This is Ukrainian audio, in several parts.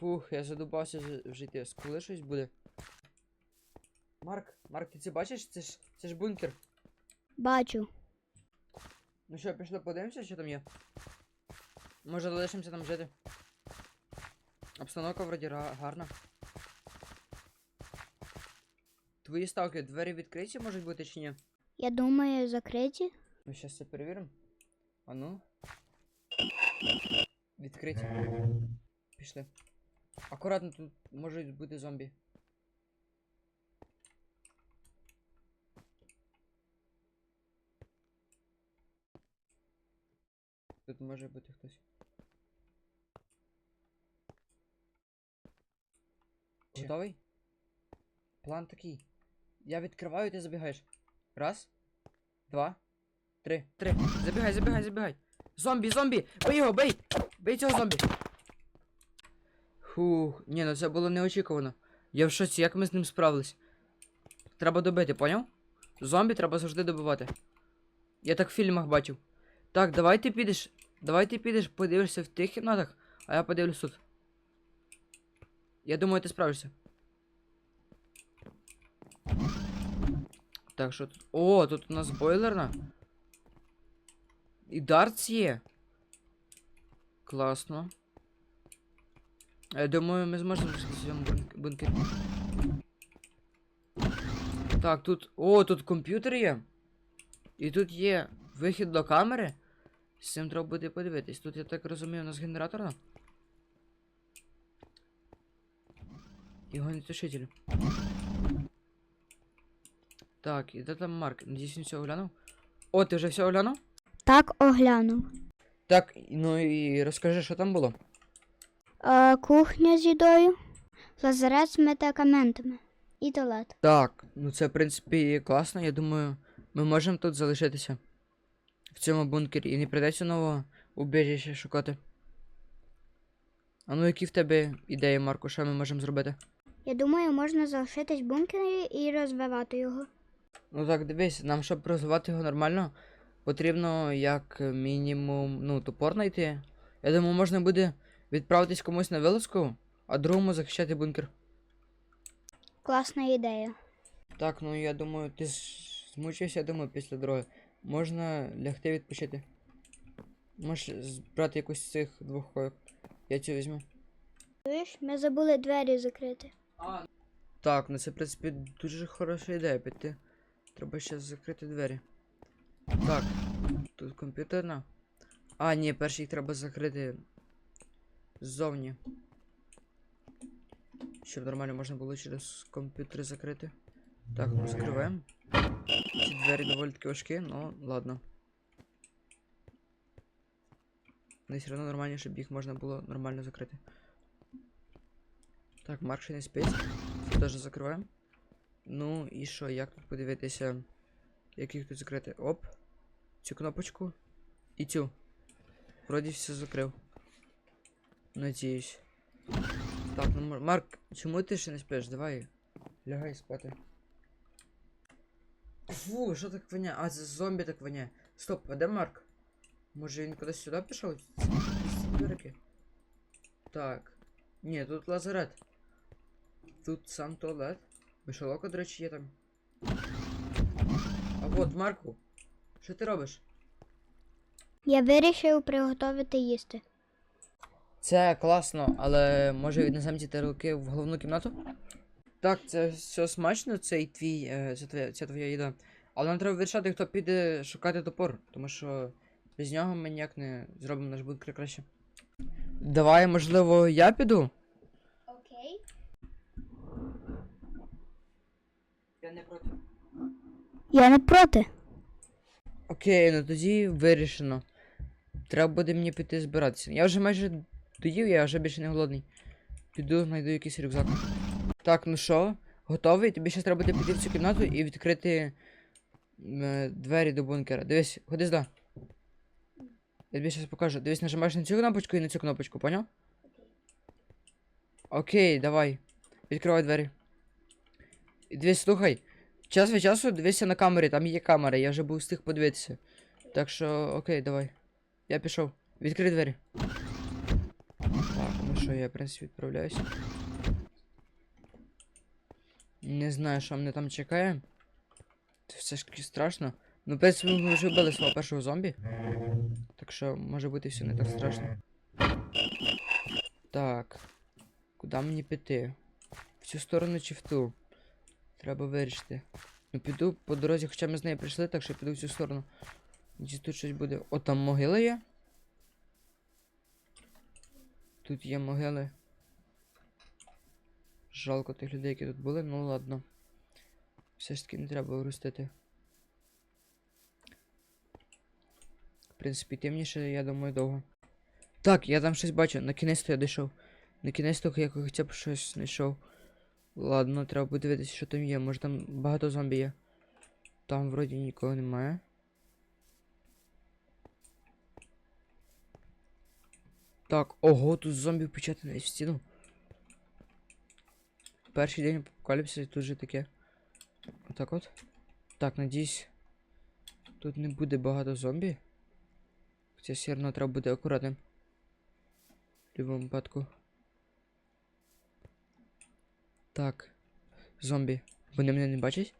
Фух, я задубався вже- вже йти. Сколи щось буде. Марк, Марк, ти це бачиш? Це ж це ж бункер. Бачу. Ну що, пішли подивимося, що там є. Може залишимося там жити. Обстановка вроді гарна. Твої ставки, двері відкриті можуть бути чи ні? Я думаю, закриті. Ну, зараз це перевіримо. А ну. Відкриті. Пішли. Акуратно тут можуть бути зомбі. Тут може бути хтось. Готовий? План такий. Я відкриваю, ти забігаєш. Раз, два, три, три. Забігай, забігай, забігай. Зомбі, зомбі! Бий його, бий! Бий цього зомбі! Фух, ні, ну це було неочікувано. Я в шоці, як ми з ним справились. Треба добити, поняв? Зомбі треба завжди добивати. Я так в фільмах бачив. Так, давай ти підеш. Давай ти підеш, подивишся в тих кімнатах, а я подивлюсь тут. Я думаю, ти справишся. Так, що тут? О, тут у нас бойлерна. І дартс є. Класно. Я думаю, ми зможемо в цьому бункері. Так, тут. О, тут комп'ютер є. І тут є вихід до камери. З цим треба буде подивитись. Тут, я так розумію, у нас генератор. да? І гонітошитель. Так, і де там Марк? Надіюсь, він все оглянув. О, ти вже все оглянув? Так, оглянув. Так, ну і розкажи, що там було. Е, кухня з їдою, лазарет з медикаментами і туалет. Так, ну це, в принципі, класно. Я думаю, ми можемо тут залишитися. В цьому бункері і не прийдеться нового убіжища шукати. А ну, які в тебе ідеї, Марко, що ми можемо зробити? Я думаю, можна залишитись в бункері і розвивати його. Ну так, дивись, нам, щоб розвивати його нормально, потрібно як мінімум, ну, топор знайти. Я думаю, можна буде відправитись комусь на вилазку, а другому захищати бункер. Класна ідея. Так, ну я думаю, ти змучився, я думаю, після дороги. Можна лягти відпочити. Можеш брати якусь з цих двох койок. Я цю візьму. Чуєш, ми забули двері закрити. А. Так, ну це, в принципі, дуже хороша ідея піти. Треба ще закрити двері. Так, тут комп'ютерна. А, ні, перше їх треба закрити ззовні. Щоб нормально можна було через комп'ютер закрити. Так, ну. Ці двері доволі таки важкі, ну ладно. Вони все одно нормальні, щоб їх можна було нормально закрити. Так, Марк ще не спить. Це теж закриваємо. Ну і що, як тут подивитися, як їх тут закрити? Оп. Цю кнопочку. І цю. Вроді все закрив. Надіюсь. Так, ну Марк, чому ти ще не спиш? Давай. Лягай спати. Фу, що так воняє? А, це зомбі так воняє. Стоп, а де Марк? Може він кудись сюди пішов? Так. Ні, тут лазарет. Тут сам туалет. Мишолока, до речі, є там. А от, Марку. Що ти робиш? Я вирішив приготувати їсти. Це класно, але може віднесемо ті тарілки в головну кімнату? Так, це все смачно, цей твій, це твоя, ця твоя їда. Але нам треба вирішати, хто піде шукати топор, тому що без нього ми ніяк не зробимо наш бункер краще. Давай, можливо, я піду? Окей. Я не проти. Я не проти. Окей, ну тоді вирішено. Треба буде мені піти збиратися. Я вже майже доїв, я вже більше не голодний. Піду, знайду якийсь рюкзак. Так, ну що, готовий? Тобі ще треба буде піти в цю кімнату і відкрити е, двері до бункера. Дивись, ходи сюди. Я тобі зараз покажу. Дивись, нажимаєш на цю кнопочку і на цю кнопочку, поняв? Окей, давай. Відкривай двері. І дивись, слухай. Час від часу дивися на камері, там є камера, я вже був встиг подивитися. Так що, окей, давай. Я пішов. Відкрий двері. Що, я, в принципі, відправляюся. Не знаю, що мене там чекає. Це все ж таки страшно. Ну, в принципі, ми вже вбили свого першого зомбі. Так що може бути все не так страшно. Так. Куди мені піти? В цю сторону чи в ту? Треба вирішити. Ну піду по дорозі, хоча ми з нею прийшли, так що піду в цю сторону. Десь тут щось буде. О, там могила є. Тут є могили. Жалко тих людей, які тут були, ну ладно. Все ж таки не треба грустити. В принципі, темніше, я думаю, довго. Так, я там щось бачу, на кінець то я дійшов. На кінець я хоча б щось знайшов. Ладно, треба подивитися, що там є. Може там багато зомбі є. Там вроді нікого немає. Так, ого, тут зомбі впечатаний в стіну. Перший день апокаліпсису тут же таке. Отак от. Так, надіюсь. Тут не буде багато зомбі. Хоча все одно треба бути акуратним. В будь-якому випадку. Так. Зомбі. Вони мене не бачать?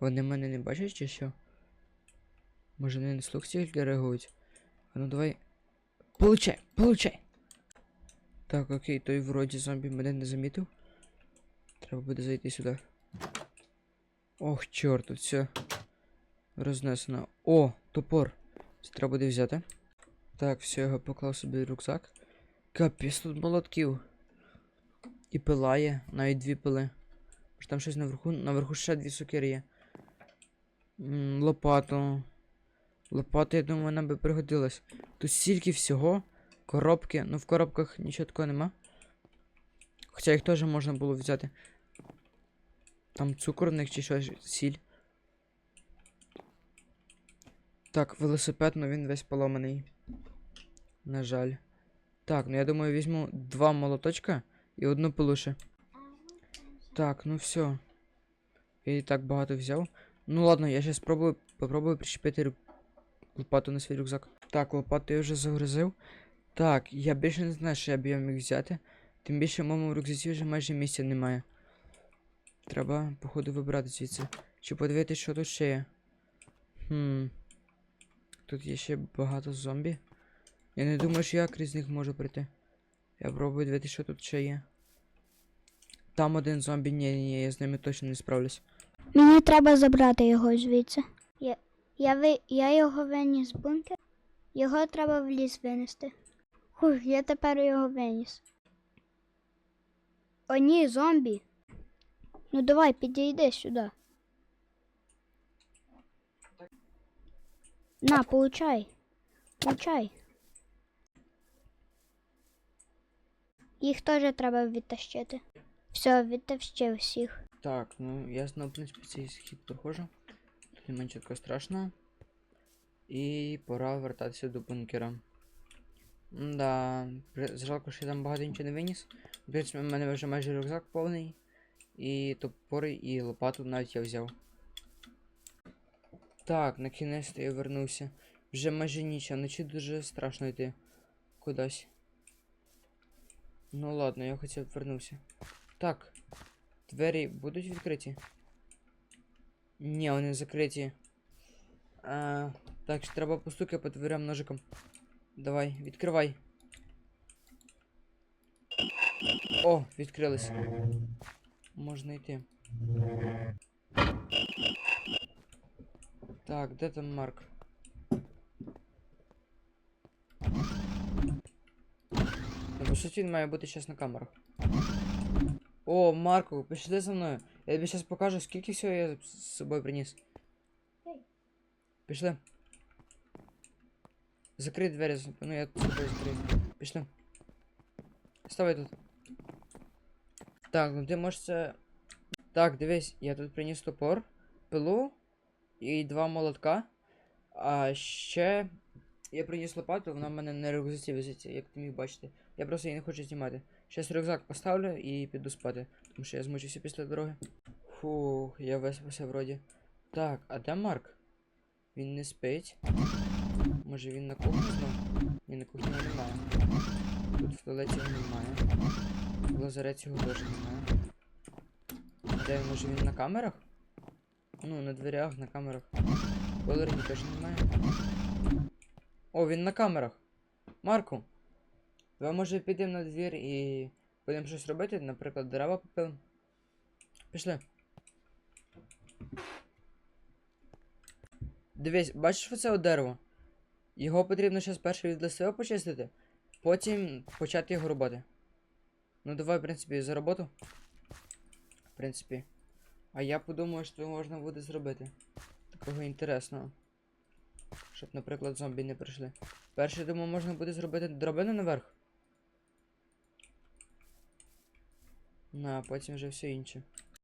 Вони мене не бачать чи що? Може вони на слух тільки реагують? А ну давай. Получай, получай! Так, окей, той вроді зомбі мене не замітив. Треба буде зайти сюди. Ох, чорт, тут все рознесено. О, топор. Це треба буде взяти. Так, все, я поклав собі рюкзак. Капець тут молотків. І пила є, навіть дві пили. Може там щось наверху, наверху ще дві сокири є. М, лопату. Лопата, я думаю, вона би пригодилась. Тут стільки всього. Коробки. Ну в коробках нічого такого нема. Хоча їх теж можна було взяти. Там цукор в них чи щось, сіль. Так, велосипед, ну він весь поломаний. На жаль. Так, ну я думаю, візьму два молоточка і одну пилуше. Так, ну все. Я і так багато взяв. Ну ладно, я сейчас спробую, попробую прищепити. Лопату на свій рюкзак. Так, лопату я вже загрузив. Так, я більше не знаю, що я б я міг взяти. Тим більше в моєму рюкзаці вже майже місця немає. Треба, походу, вибрати звідси. Чи подивитися, що тут ще є. Хм. Тут є ще багато зомбі. Я не думаю, що я крізь них можу пройти. Я пробую дивитися, що тут ще є. Там один зомбі, ні, ні, я з ними точно не справлюсь. Мені треба забрати його звідси. Я, ви, я його виніс з бункера. Його треба в ліс винести. Хух, я тепер його виніс. О, ні, зомбі. Ну давай, підійди сюди. На, получай. Получай. Їх теж треба відтащити. Все, відтащив всіх. Так, ну я знову, в принципі, цей схід проходжу. Такого страшного. І пора вертатися до бункера. Да, жалко, що я там багато нічого не виніс. Принципі, в мене вже майже рюкзак повний. І топори, і лопату навіть я взяв. Так, на кінець я вернувся. Вже майже ніч, а вночі дуже страшно йти кудись. Ну ладно, я хоча б вернувся. Так. Двері будуть відкриті? Ні, вони закриті. А, так, що треба постукати по дверям ножиком. Давай, відкривай. О, відкрились. Можна йти. Так, де там Марк? По суті, він має бути зараз на камерах. О, Марко, пішли за мною. Я тобі зараз покажу, скільки всього я з собою приніс. Пішли. Закрий двері, ну я тут собою закрию. Пішли. Ставай тут. Так, ну ти можеш це. Так, дивись, я тут приніс топор, пилу і два молотка. А ще я приніс лопату, вона в мене на рюкзаці висить, як ти міг бачити. Я просто її не хочу знімати. Щас рюкзак поставлю і піду спати, тому що я змучився після дороги. Фух, я виспався вроді. Так, а де Марк? Він не спить. Може він на кухні знов? Ні, на кухні немає. Тут в туалеті немає. В лазареті його теж немає. Де може він на камерах? Ну, на дверях, на камерах. Колорні теж немає. О, він на камерах. Марку. Давай може підемо на двір і будемо щось робити, наприклад, дерева попилимо. Пішли. Дивись, бачиш оце дерево? Його потрібно зараз перше від листива почистити, потім почати його рубати. Ну давай, в принципі, за роботу. В принципі. А я подумаю, що можна буде зробити. Такого інтересного. Щоб, наприклад, зомбі не прийшли. Перше, думаю, можна буде зробити драбину наверх. А потім вже все інше.